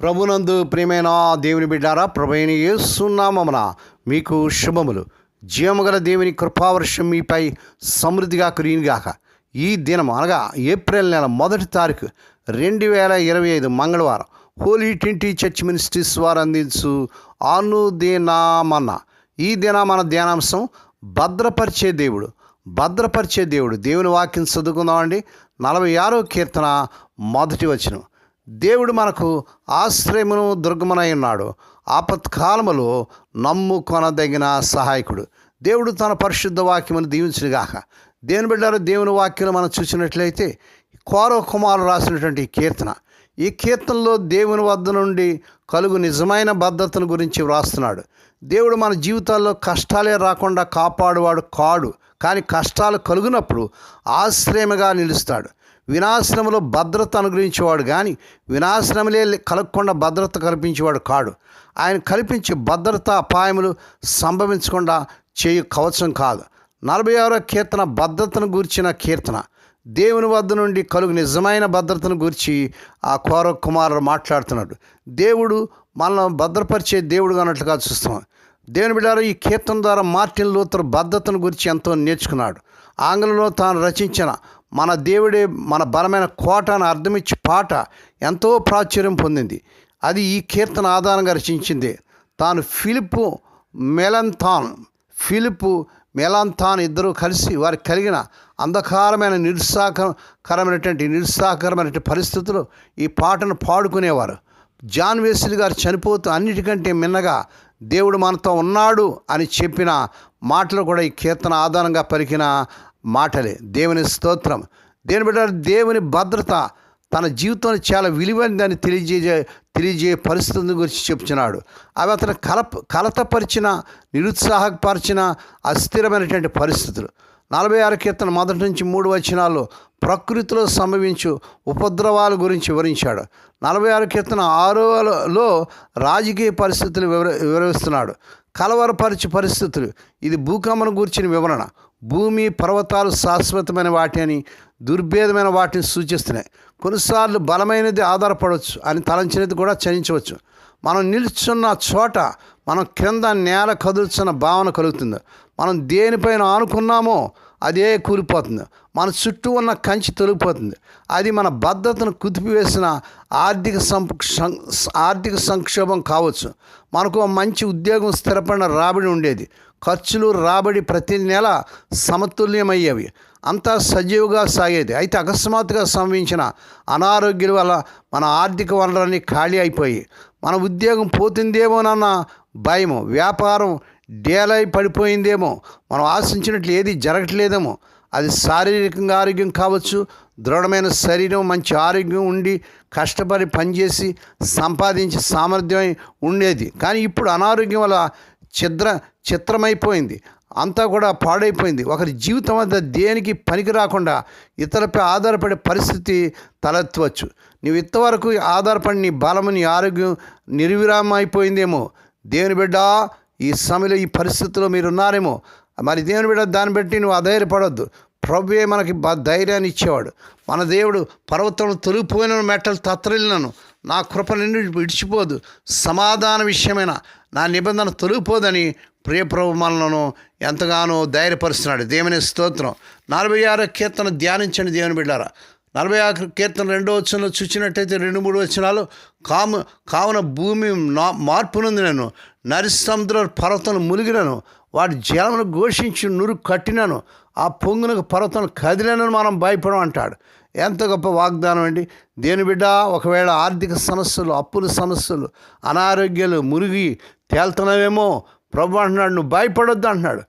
ప్రభునందు ప్రియమైన దేవుని బిడ్డారా ప్రభైన యేసునామమున మీకు శుభములు. జీవముగల దేవుని కృపావర్షం మీపై సమృద్ధిగా కురియునిగాక. ఈ దినం అనగా ఏప్రిల్ నెల మొదటి తారీఖు రెండు వేల ఇరవై ఐదు మంగళవారం హోలీ ట్వంటీ చర్చ్ మినిస్ట్రీస్ వారు అందించు అనుదినామన్న. ఈ దిన మన ధ్యానాంశం భద్రపరిచే దేవుడు భద్రపరిచే దేవుడు. దేవుని వాక్యం చదువుకుందామండి. నలభై ఆరో కీర్తన మొదటి వచనం. దేవుడు మనకు ఆశ్రయమును దుర్గమునై ఉన్నాడు. ఆపత్కాలములో నమ్ముకొనదగిన సహాయకుడు. దేవుడు తన పరిశుద్ధ వాక్యమును దీవించుగాక దేవుని బిడ్డారు దేవుని వాక్యం మనం చూసినట్లయితే కోర కుమారు రాసినటువంటి ఈ కీర్తన. ఈ కీర్తనలో దేవుని వద్ద నుండి కలుగు నిజమైన భద్రతను గురించి వ్రాస్తున్నాడు. దేవుడు మన జీవితాల్లో కష్టాలే రాకుండా కాపాడువాడు కాడు. కానీ కష్టాలు కలుగునప్పుడు ఆశ్రయముగా నిలుస్తాడు. వినాశనములో భద్రత అనుగ్రహించేవాడు కానీ వినాశనములే కలగకుండా భద్రత కల్పించేవాడు కాడు. ఆయన కల్పించే భద్రత అపాయములు సంభవించకుండా చేయు కవచం కాదు. నలభై ఆరో కీర్తన భద్రతను గూర్చిన కీర్తన. దేవుని వద్ద నుండి కలుగు నిజమైన భద్రతను గురించి ఆ కోర కుమారుడు మాట్లాడుతున్నాడు. దేవుడు మనల్ని భద్రపరిచే దేవుడు అన్నట్లుగా చూస్తున్నాం. దేవుని బిడ్డారు ఈ కీర్తన ద్వారా మార్టిన్ లూథర్ భద్రతను గురించి ఎంతో నేర్చుకున్నాడు. ఆంగ్లంలో తాను రచించిన మన దేవుడే మన బలమైన కోట అని అర్థమిచ్చి పాట ఎంతో ప్రాచుర్యం పొందింది. అది ఈ కీర్తన ఆధారంగా రచించింది. తాను ఫిలిప్ మెలంథాన్ ఫిలిప్ మెలాంథాన్ ఇద్దరూ కలిసి వారికి కలిగిన అంధకారమైన నిరుత్సాహకరమైనటువంటి నిరుత్సాహకరమైనటువంటి పరిస్థితులు ఈ పాటను పాడుకునేవారు. జాన్ వేసిల్ గారు చనిపోతూ అన్నిటికంటే మిన్నగా దేవుడు మనతో ఉన్నాడు అని చెప్పిన మాటలు కూడా ఈ కీర్తన ఆధారంగా పలికిన మాటలే. దేవుని స్తోత్రం. దేని బిడ్డ దేవుని భద్రత తన జీవితంలో చాలా విలువైనదని తెలియజేయ తెలియజేయ పరిస్థితుల గురించి చెప్తున్నాడు. అవి అతను కలప కలతపరిచిన నిరుత్సాహపరిచిన అస్థిరమైనటువంటి పరిస్థితులు. నలభై ఆరు కీర్తన మొదటి నుంచి మూడు వచనాల్లో ప్రకృతిలో సంభవించు ఉపద్రవాల గురించి వివరించాడు. నలభై ఆరు కీర్తన ఆరోలో రాజకీయ పరిస్థితులు వివర వివరిస్తున్నాడు. కలవరపరిచి పరిస్థితులు. ఇది భూకంపను గూర్చిన వివరణ. భూమి పర్వతాలు శాశ్వతమైన వాటి అని దుర్భేదమైన వాటిని సూచిస్తున్నాయి. కొన్నిసార్లు బలమైనది ఆధారపడవచ్చు అని తలంచినది కూడా చలించవచ్చు మనం నిల్చున్న చోట మనం క్రింద నేల కదులుచున్న భావన కలుగుతుంది. మనం దేనిపైన ఆనుకున్నామో అదే కూలిపోతుంది. మన చుట్టూ ఉన్న కంచి తొలగిపోతుంది. అది మన భద్రతను కుదిపివేసిన ఆర్థిక సం ఆర్థిక సంక్షోభం కావచ్చు. మనకు మంచి ఉద్యోగం స్థిరపడిన రాబడి ఉండేది. ఖర్చులు రాబడి ప్రతి నెల సమతుల్యమయ్యేవి. అంతా సజీవుగా సాగేది. అయితే అకస్మాత్తుగా సంభవించిన అనారోగ్యం వల్ల మన ఆర్థిక వనరులన్నీ ఖాళీ అయిపోయి మన ఉద్యోగం పోతుందేమోనన్న భయము వ్యాపారం డేలై పడిపోయిందేమో. మనం ఆశించినట్లు ఏది జరగట్లేదేమో. అది శారీరకంగా ఆరోగ్యం కావచ్చు దృఢమైన శరీరం మంచి ఆరోగ్యం ఉండి కష్టపడి పనిచేసి సంపాదించి సామర్థ్యం ఉండేది. కానీ ఇప్పుడు అనారోగ్యం వల్ల చిద్ర చిత్రమైపోయింది అంతా కూడా పాడైపోయింది. ఒకరి జీవితం వద్ద దేనికి పనికి రాకుండా ఇతరులపై ఆధారపడే పరిస్థితి తలెత్తవచ్చు. నువ్వు ఇంతవరకు ఆధారపడి నీ బలము నీ ఆరోగ్యం నిర్విరామం అయిపోయిందేమో దేవుని బిడ్డ ఈ సమయంలో ఈ పరిస్థితిలో మీరు ఉన్నారేమో మరి దేవుని బిడ్డ దాన్ని బట్టి నువ్వు అధైర్యపడొద్దు. ప్రభువే మనకి బ- ధైర్యాన్ని ఇచ్చేవాడు. మన దేవుడు పర్వతం తొలిగిపోయిన మెట్టలు తత్తరిల్లను. నా కృప నిన్ను విడిచిపోదు. సమాధాన విషయమైన నా నిబంధన తొలిపోదని ప్రియ ప్రభు మనలను ఎంతగానో ధైర్యపరుస్తున్నాడు. దేవుని స్తోత్రం. నలభై ఆరో కీర్తన ధ్యానించండి దేవుని బిడ్డారా. నలభై ఆరు కీర్తన రెండో వచనంలో చూసినట్టయితే రెండు మూడు వచ్చినాలు కాము కావున భూమి నా మార్పునుంది నేను నరిసముద్ర పర్వతం మునిగినను వాటి జలమును ఘోషించి నురు కట్టినాను ఆ పొంగునకు పర్వతం కదిలేనని మనం భయపడం అంటాడు. ఎంత గొప్ప వాగ్దానం అండి. దేని బిడ్డ ఒకవేళ ఆర్థిక సమస్యలు అప్పుల సమస్యలు అనారోగ్యాలు మురిగి తేల్తున్నావేమో ప్రభు అంటున్నాడు నువ్వు భయపడొద్దు అంటున్నాడు.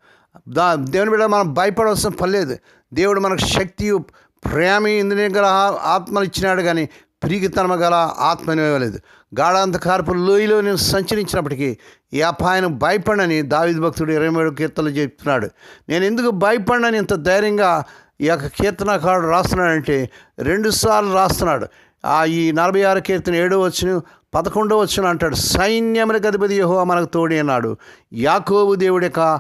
దా దేవుని బిడ్డ మనం భయపడవలసిన పర్లేదు దేవుడు మనకు శక్తి ప్రేమ ఇంద్రియ గల ఆత్మను ఇచ్చినాడు కానీ పిరిగితనమ గల ఆత్మని ఇవ్వలేదు. గాఢాంధకారపు లోయలో నేను సంచరించినప్పటికీ ఈ అపాయం భయపడని దావిద్ భక్తుడు ఇరవై మూడు కీర్తనలు చెప్తున్నాడు. నేను ఎందుకు భయపడని ఇంత ధైర్యంగా ఈ యొక్క కీర్తనకారుడు రాస్తున్నాడంటే రెండుసార్లు రాస్తున్నాడు. ఆ ఈ నలభై ఆరు కీర్తన ఏడో వచ్చిన పదకొండో వచ్చిన అంటాడు సైన్యములకు అధిపతి యహో మనకు తోడి అన్నాడు యాకోబు దేవుడి యొక్క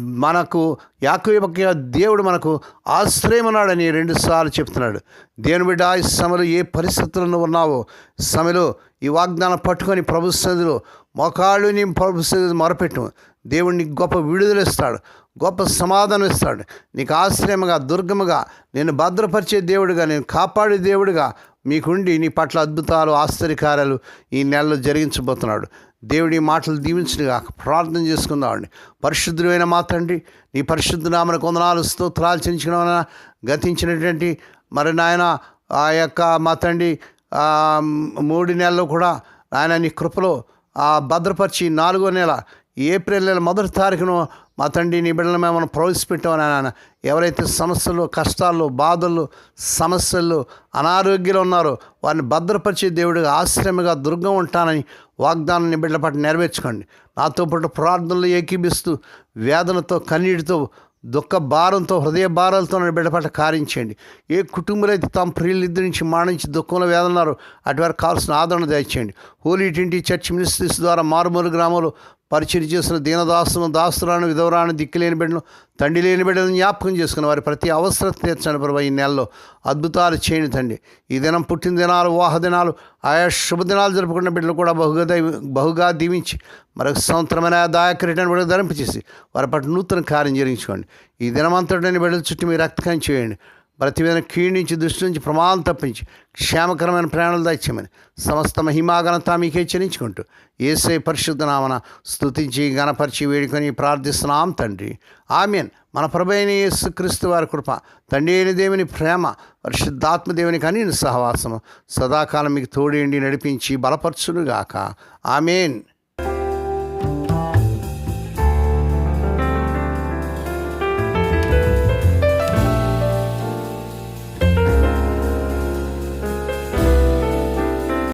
మనకు యాకోబ దేవుడు మనకు ఆశ్రయమన్నాడని రెండుసార్లు చెప్తున్నాడు. దేవుని బిడ్డ ఈ సమయంలో ఏ పరిస్థితుల్లో ఉన్నావో సమయంలో ఈ వాగ్దానం పట్టుకొని ప్రభు సన్నిధిలో మోకాళ్ళు నీ ప్రభు సన్నిధి మొరపెట్టు. దేవుడిని గొప్ప విడుదల ఇస్తాడు గొప్ప సమాధానం ఇస్తాడు. నీకు ఆశ్రయముగా దుర్గముగా నేను భద్రపరిచే దేవుడిగా నేను కాపాడే దేవుడిగా మీకుండి నీ పట్ల అద్భుతాలు ఆశ్చర్యకారాలు ఈ నెలలో జరిగించబోతున్నాడు. దేవుడి మాటలు దీవించుగా ప్రార్థన చేసుకుందామండి పరిశుద్ధుడైన మాత్రండి నీ పరిశుద్ధ నామన కొందనాలు స్తోత్రాలు వలన గతించినటువంటి మరి నాయన ఆ యొక్క మా తండ్రి మూడు నెలలు కూడా ఆయన నీ కృపలో భద్రపరిచి నాలుగో నెల ఏప్రిల్ నెల మొదటి తారీఖును మా తండ్రి నీ బిడ్డలు మేము ప్రవేశపెట్టామని ఆయన ఎవరైతే సమస్యలు కష్టాలు బాధలు సమస్యలు అనారోగ్యాలు ఉన్నారో వారిని భద్రపరిచే దేవుడిగా ఆశ్రమగా దుర్గం ఉంటానని వాగ్దానం నీ బిడ్డల పాటు నెరవేర్చుకోండి. నాతో పాటు ప్రార్థనలు ఏకీభిస్తూ వేదనతో కన్నీటితో దుఃఖ భారంతో హృదయ భారాలతో బిడ్డపాట బిడ్డ కారించండి ఏ కుటుంబాలు అయితే తమ ప్రియులిద్దరి నుంచి మాణించి దుఃఖంలో వేదన్నారు అటువారికి కావాల్సిన ఆదరణ దయచేయండి. హోలీ టింటి చర్చ్ మినిస్ట్రీస్ ద్వారా మారుమూల గ్రామంలో పరిచయం చేసిన దీనదాసును దాసురాను విధవరాను దిక్కులేని బిడ్డను తండ్రి లేని బిడ్డలను జ్ఞాపకం చేసుకుని వారి ప్రతి అవసరం తీర్చండి ప్రభు ఈ నెలలో. అద్భుతాలు చేయండి తండ్రి. ఈ దినం పుట్టిన దినాలు వాహ దినాలు ఆయా శుభదినాలు జరుపుకున్న బిడ్డలు కూడా బహుగా బహుగా దీవించి మరొక సంవత్సరమైన దాయకరిటని బిడ్డలు ధరింపచేసి వారి పట్ల నూతన కార్యం జరిగించుకోండి. ఈ దినమంతటిని బిడ్డల చుట్టూ మీరు రక్తకం చేయండి. ప్రతి క్షీణించి దృష్టి నుంచి ప్రమాదం తప్పించి క్షేమకరమైన ప్రయాణాలు దాచ్యమని సమస్త మహిమాగనత మీకే చెల్లించుకుంటూ ఏసై పరిశుద్ధ నామన స్తుతించి గణపరిచి వేడుకొని ప్రార్థిస్తున్నాం తండ్రి. ఆమెన్. మన ప్రభైన యేసుక్రీస్తు వారి కృప తండ్రి అయిన దేవుని ప్రేమ పరిశుద్ధాత్మ దేవుని కానీ సహవాసము సదాకాలం మీకు తోడేండి నడిపించి బలపరచునుగాక. ఆమెన్.